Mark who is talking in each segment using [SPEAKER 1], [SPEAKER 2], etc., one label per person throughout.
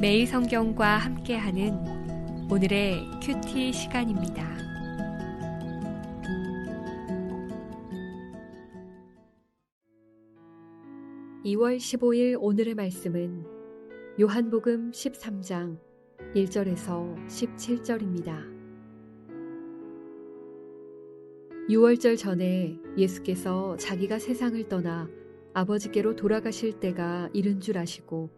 [SPEAKER 1] 매일 성경과 함께하는 오늘의 큐티 시간입니다. (2월 15일) 오늘의 말씀은 요한복음 (13장) (1절에서) (17절입니다) 6월절 전에 예수께서 자기가 세상을 떠나 아버지께로 돌아가실 때가 이른 줄 아시고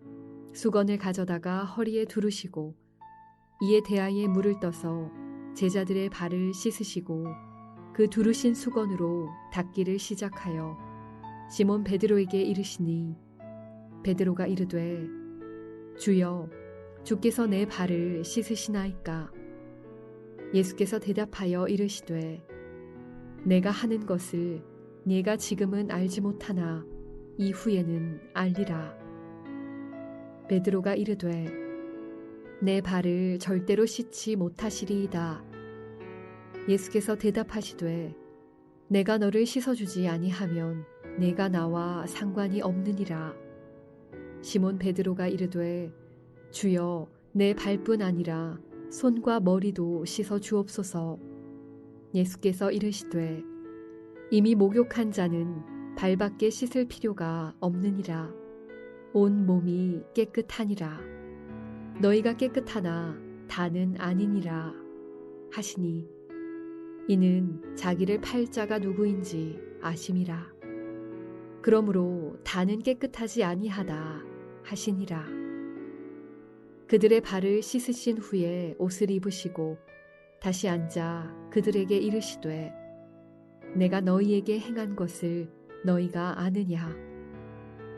[SPEAKER 1] 수건을 가져다가 허리에 두르시고 이에 대하에 물을 떠서 제자들의 발을 씻으시고 그 두르신 수건으로 닦기를 시작하여 시몬 베드로에게 이르시니 베드로가 이르되 주여 주께서 내 발을 씻으시나이까 예수께서 대답하여 이르시되 내가 하는 것을 네가 지금은 알지 못하나 이후에는 알리라. 베드로가 이르되 내 발을 절대로 씻지 못하시리이다. 예수께서 대답하시되 내가 너를 씻어주지 아니하면 내가 나와 상관이 없느니라. 시몬 베드로가 이르되 주여 내 발뿐 아니라 손과 머리도 씻어 주옵소서. 예수께서 이르시되 이미 목욕한 자는 발밖에 씻을 필요가 없느니라. 온 몸이 깨끗하니라. 너희가 깨끗하나 다는 아니니라. 하시니 이는 자기를 팔 자가 누구인지 아심이라. 그러므로 다는 깨끗하지 아니하다 하시니라. 그들의 발을 씻으신 후에 옷을 입으시고 다시 앉아 그들에게 이르시되 내가 너희에게 행한 것을 너희가 아느냐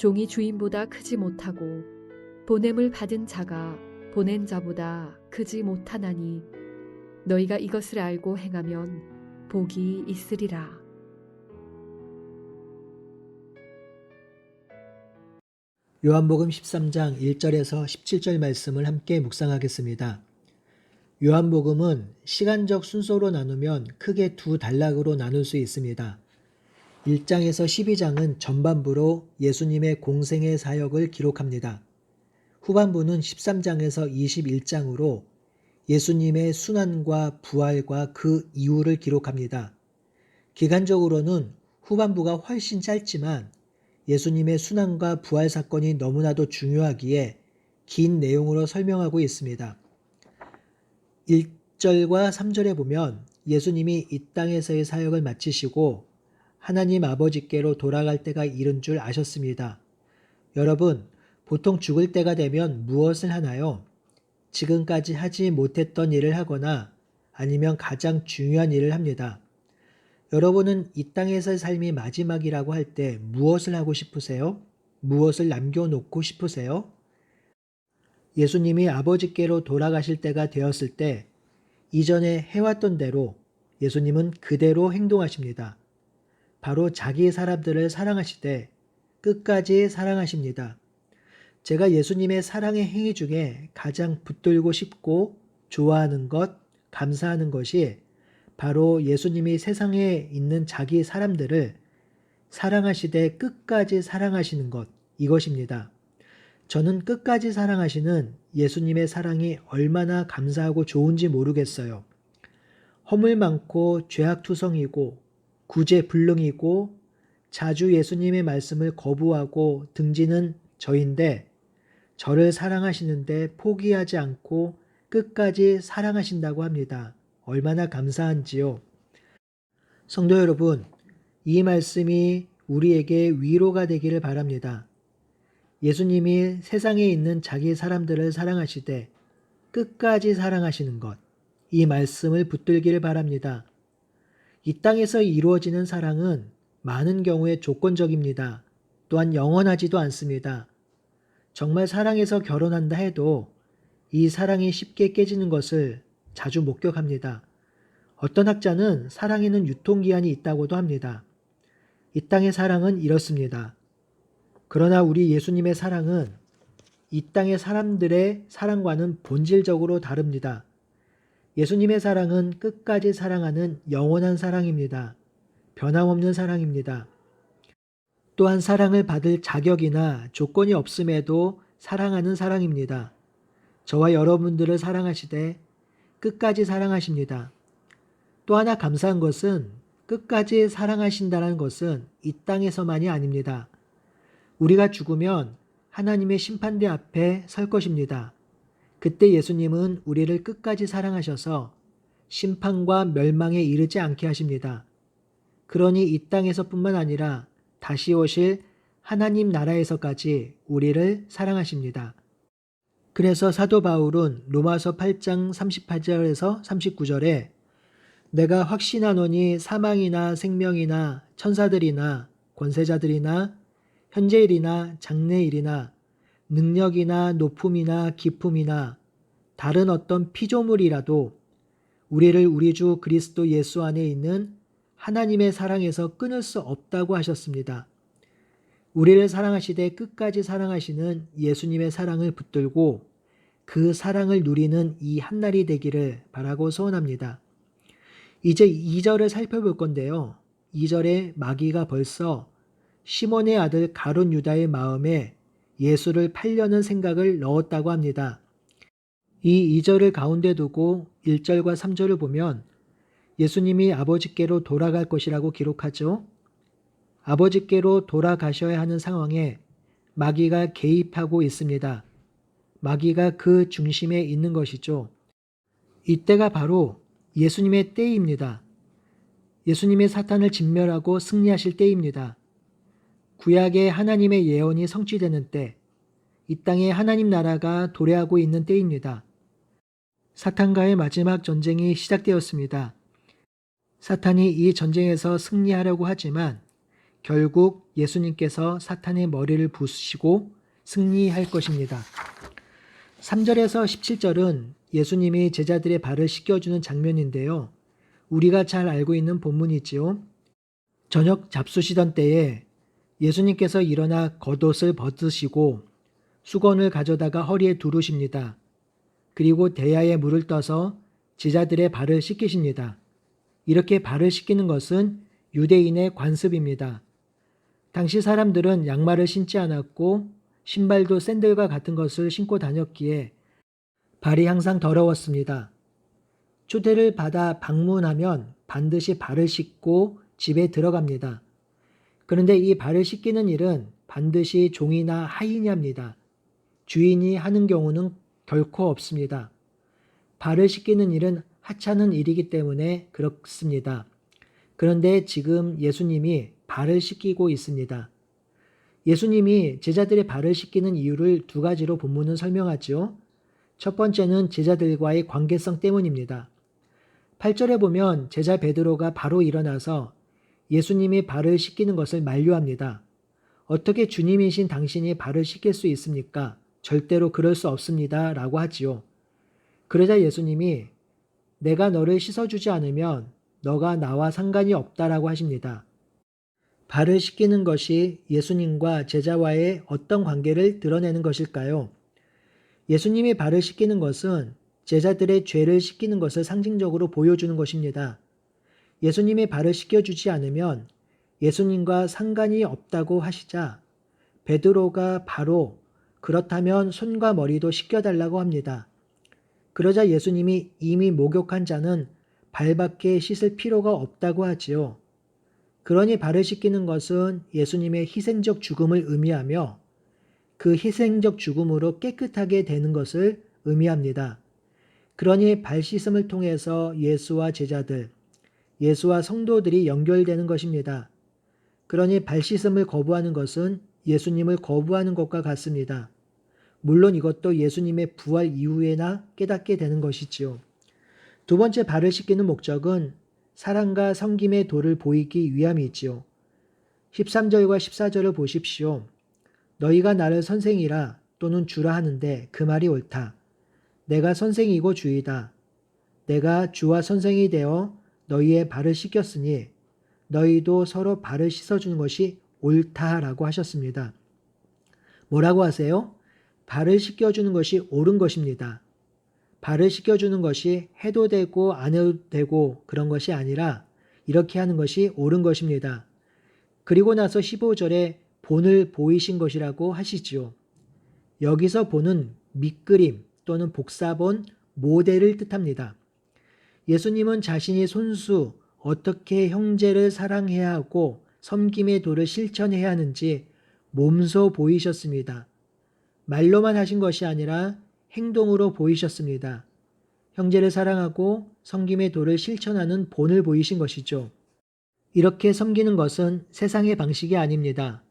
[SPEAKER 1] 종이 주인보다 크지 못하고 보냄을 받은 자가 보낸 자보다 크지 못하나니 너희가 이것을 알고 행하면 복이 있으리라.
[SPEAKER 2] 요한복음 13장 1절에서 17절 말씀을 함께 묵상하겠습니다. 요한복음은 시간적 순서로 나누면 크게 두 단락으로 나눌 수 있습니다. 1장에서 12장은 전반부로 예수님의 공생의 사역을 기록합니다. 후반부는 13장에서 21장으로 예수님의 순환과 부활과 그 이후를 기록합니다. 기간적으로는 후반부가 훨씬 짧지만 예수님의 순환과 부활 사건이 너무나도 중요하기에 긴 내용으로 설명하고 있습니다. 1절과 3절에 보면 예수님이 이 땅에서의 사역을 마치시고 하나님 아버지께로 돌아갈 때가 이른 줄 아셨습니다. 여러분, 보통 죽을 때가 되면 무엇을 하나요? 지금까지 하지 못했던 일을 하거나 아니면 가장 중요한 일을 합니다. 여러분은 이 땅에서의 삶이 마지막이라고 할 때 무엇을 하고 싶으세요? 무엇을 남겨놓고 싶으세요? 예수님이 아버지께로 돌아가실 때가 되었을 때 이전에 해왔던 대로 예수님은 그대로 행동하십니다. 바로 자기 사람들을 사랑하시되 끝까지 사랑하십니다. 제가 예수님의 사랑의 행위 중에 가장 붙들고 싶고 좋아하는 것, 감사하는 것이 바로 예수님이 세상에 있는 자기 사람들을 사랑하시되 끝까지 사랑하시는 것, 이것입니다. 저는 끝까지 사랑하시는 예수님의 사랑이 얼마나 감사하고 좋은지 모르겠어요. 허물 많고 죄악투성이고 구제불능이고 자주 예수님의 말씀을 거부하고 등지는 저인데 저를 사랑하시는데 포기하지 않고 끝까지 사랑하신다고 합니다. 얼마나 감사한지요. 성도 여러분, 이 말씀이 우리에게 위로가 되기를 바랍니다. 예수님이 세상에 있는 자기 사람들을 사랑하시되 끝까지 사랑하시는 것, 이 말씀을 붙들기를 바랍니다. 이 땅에서 이루어지는 사랑은 많은 경우에 조건적입니다. 또한 영원하지도 않습니다. 정말 사랑해서 결혼한다 해도 이 사랑이 쉽게 깨지는 것을 자주 목격합니다. 어떤 학자는 사랑에는 유통기한이 있다고도 합니다. 이 땅의 사랑은 이렇습니다. 그러나 우리 예수님의 사랑은 이 땅의 사람들의 사랑과는 본질적으로 다릅니다. 예수님의 사랑은 끝까지 사랑하는 영원한 사랑입니다. 변함없는 사랑입니다. 또한 사랑을 받을 자격이나 조건이 없음에도 사랑하는 사랑입니다. 저와 여러분들을 사랑하시되 끝까지 사랑하십니다. 또 하나 감사한 것은 끝까지 사랑하신다는 것은 이 땅에서만이 아닙니다. 우리가 죽으면 하나님의 심판대 앞에 설 것입니다. 그때 예수님은 우리를 끝까지 사랑하셔서 심판과 멸망에 이르지 않게 하십니다. 그러니 이 땅에서뿐만 아니라 다시 오실 하나님 나라에서까지 우리를 사랑하십니다. 그래서 사도 바울은 로마서 8장 38절에서 39절에 내가 확신하노니 사망이나 생명이나 천사들이나 권세자들이나 현재일이나 장래일이나 능력이나 높음이나 기품이나 다른 어떤 피조물이라도 우리를 우리 주 그리스도 예수 안에 있는 하나님의 사랑에서 끊을 수 없다고 하셨습니다. 우리를 사랑하시되 끝까지 사랑하시는 예수님의 사랑을 붙들고 그 사랑을 누리는 이 한날이 되기를 바라고 소원합니다. 이제 2절을 살펴볼 건데요. 2절에 마귀가 벌써 시몬의 아들 가론 유다의 마음에 예수를 팔려는 생각을 넣었다고 합니다. 이 2절을 가운데 두고 1절과 3절을 보면 예수님이 아버지께로 돌아갈 것이라고 기록하죠. 아버지께로 돌아가셔야 하는 상황에 마귀가 개입하고 있습니다. 마귀가 그 중심에 있는 것이죠. 이때가 바로 예수님의 때입니다. 예수님의 사탄을 진멸하고 승리하실 때입니다. 구약의 하나님의 예언이 성취되는 때, 이 땅에 하나님 나라가 도래하고 있는 때입니다. 사탄과의 마지막 전쟁이 시작되었습니다. 사탄이 이 전쟁에서 승리하려고 하지만 결국 예수님께서 사탄의 머리를 부수시고 승리할 것입니다. 3절에서 17절은 예수님이 제자들의 발을 씻겨주는 장면인데요. 우리가 잘 알고 있는 본문이지요. 저녁 잡수시던 때에 예수님께서 일어나 겉옷을 벗으시고 수건을 가져다가 허리에 두르십니다. 그리고 대야에 물을 떠서 제자들의 발을 씻기십니다. 이렇게 발을 씻기는 것은 유대인의 관습입니다. 당시 사람들은 양말을 신지 않았고 신발도 샌들과 같은 것을 신고 다녔기에 발이 항상 더러웠습니다. 초대를 받아 방문하면 반드시 발을 씻고 집에 들어갑니다. 그런데 이 발을 씻기는 일은 반드시 종이나 하인이 합니다. 주인이 하는 경우는 결코 없습니다. 발을 씻기는 일은 하찮은 일이기 때문에 그렇습니다. 그런데 지금 예수님이 발을 씻기고 있습니다. 예수님이 제자들의 발을 씻기는 이유를 두 가지로 본문은 설명하죠. 첫 번째는 제자들과의 관계성 때문입니다. 8절에 보면 제자 베드로가 바로 일어나서 예수님이 발을 씻기는 것을 만류합니다. 어떻게 주님이신 당신이 발을 씻길 수 있습니까? 절대로 그럴 수 없습니다. 라고 하지요. 그러자 예수님이 내가 너를 씻어주지 않으면 너가 나와 상관이 없다라고 하십니다. 발을 씻기는 것이 예수님과 제자와의 어떤 관계를 드러내는 것일까요? 예수님이 발을 씻기는 것은 제자들의 죄를 씻기는 것을 상징적으로 보여주는 것입니다. 예수님이 발을 씻겨주지 않으면 예수님과 상관이 없다고 하시자 베드로가 바로 그렇다면 손과 머리도 씻겨달라고 합니다. 그러자 예수님이 이미 목욕한 자는 발밖에 씻을 필요가 없다고 하지요. 그러니 발을 씻기는 것은 예수님의 희생적 죽음을 의미하며 그 희생적 죽음으로 깨끗하게 되는 것을 의미합니다. 그러니 발 씻음을 통해서 예수와 제자들, 예수와 성도들이 연결되는 것입니다. 그러니 발 씻음을 거부하는 것은 예수님을 거부하는 것과 같습니다. 물론 이것도 예수님의 부활 이후에나 깨닫게 되는 것이지요. 두 번째 발을 씻기는 목적은 사랑과 섬김의 도를 보이기 위함이지요. 13절과 14절을 보십시오. 너희가 나를 선생이라 또는 주라 하는데 그 말이 옳다. 내가 선생이고 주이다. 내가 주와 선생이 되어 너희의 발을 씻겼으니 너희도 서로 발을 씻어주는 것이 옳다라고 하셨습니다. 뭐라고 하세요? 발을 씻겨주는 것이 옳은 것입니다. 발을 씻겨주는 것이 해도 되고 안 해도 되고 그런 것이 아니라 이렇게 하는 것이 옳은 것입니다. 그리고 나서 15절에 본을 보이신 것이라고 하시지요. 여기서 본은 밑그림 또는 복사본 모델을 뜻합니다. 예수님은 자신이 손수 어떻게 형제를 사랑해야 하고 섬김의 도를 실천해야 하는지 몸소 보이셨습니다. 말로만 하신 것이 아니라 행동으로 보이셨습니다. 형제를 사랑하고 섬김의 도를 실천하는 본을 보이신 것이죠. 이렇게 섬기는 것은 세상의 방식이 아닙니다.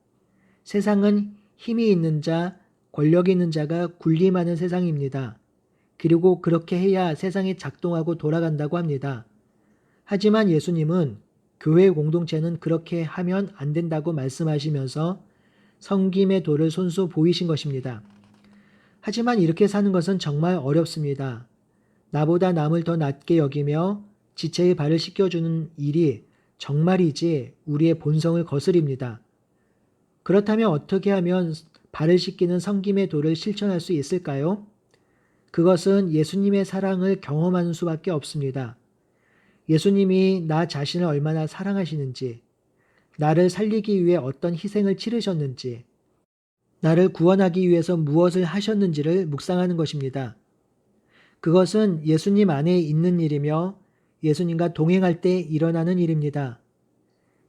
[SPEAKER 2] 세상은 힘이 있는 자, 권력 있는 자가 군림하는 세상입니다. 그리고 그렇게 해야 세상이 작동하고 돌아간다고 합니다. 하지만 예수님은 교회 공동체는 그렇게 하면 안 된다고 말씀하시면서 섬김의 도를 손수 보이신 것입니다. 하지만 이렇게 사는 것은 정말 어렵습니다. 나보다 남을 더 낮게 여기며 지체의 발을 씻겨주는 일이 정말이지 우리의 본성을 거스립니다. 그렇다면 어떻게 하면 발을 씻기는 섬김의 도를 실천할 수 있을까요? 그것은 예수님의 사랑을 경험하는 수밖에 없습니다. 예수님이 나 자신을 얼마나 사랑하시는지, 나를 살리기 위해 어떤 희생을 치르셨는지, 나를 구원하기 위해서 무엇을 하셨는지를 묵상하는 것입니다. 그것은 예수님 안에 있는 일이며 예수님과 동행할 때 일어나는 일입니다.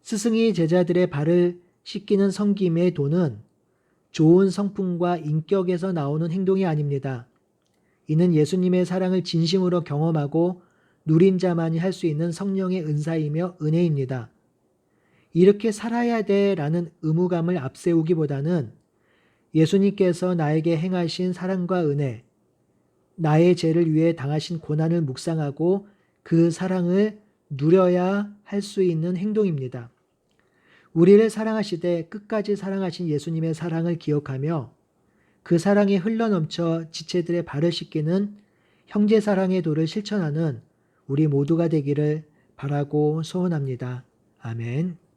[SPEAKER 2] 스승이 제자들의 발을 씻기는 성김의 도는 좋은 성품과 인격에서 나오는 행동이 아닙니다. 이는 예수님의 사랑을 진심으로 경험하고 누린 자만이 할 수 있는 성령의 은사이며 은혜입니다. 이렇게 살아야 돼 라는 의무감을 앞세우기보다는 예수님께서 나에게 행하신 사랑과 은혜, 나의 죄를 위해 당하신 고난을 묵상하고 그 사랑을 누려야 할 수 있는 행동입니다. 우리를 사랑하시되 끝까지 사랑하신 예수님의 사랑을 기억하며 그 사랑에 흘러넘쳐 지체들의 발을 씻기는 형제 사랑의 도를 실천하는 우리 모두가 되기를 바라고 소원합니다. 아멘.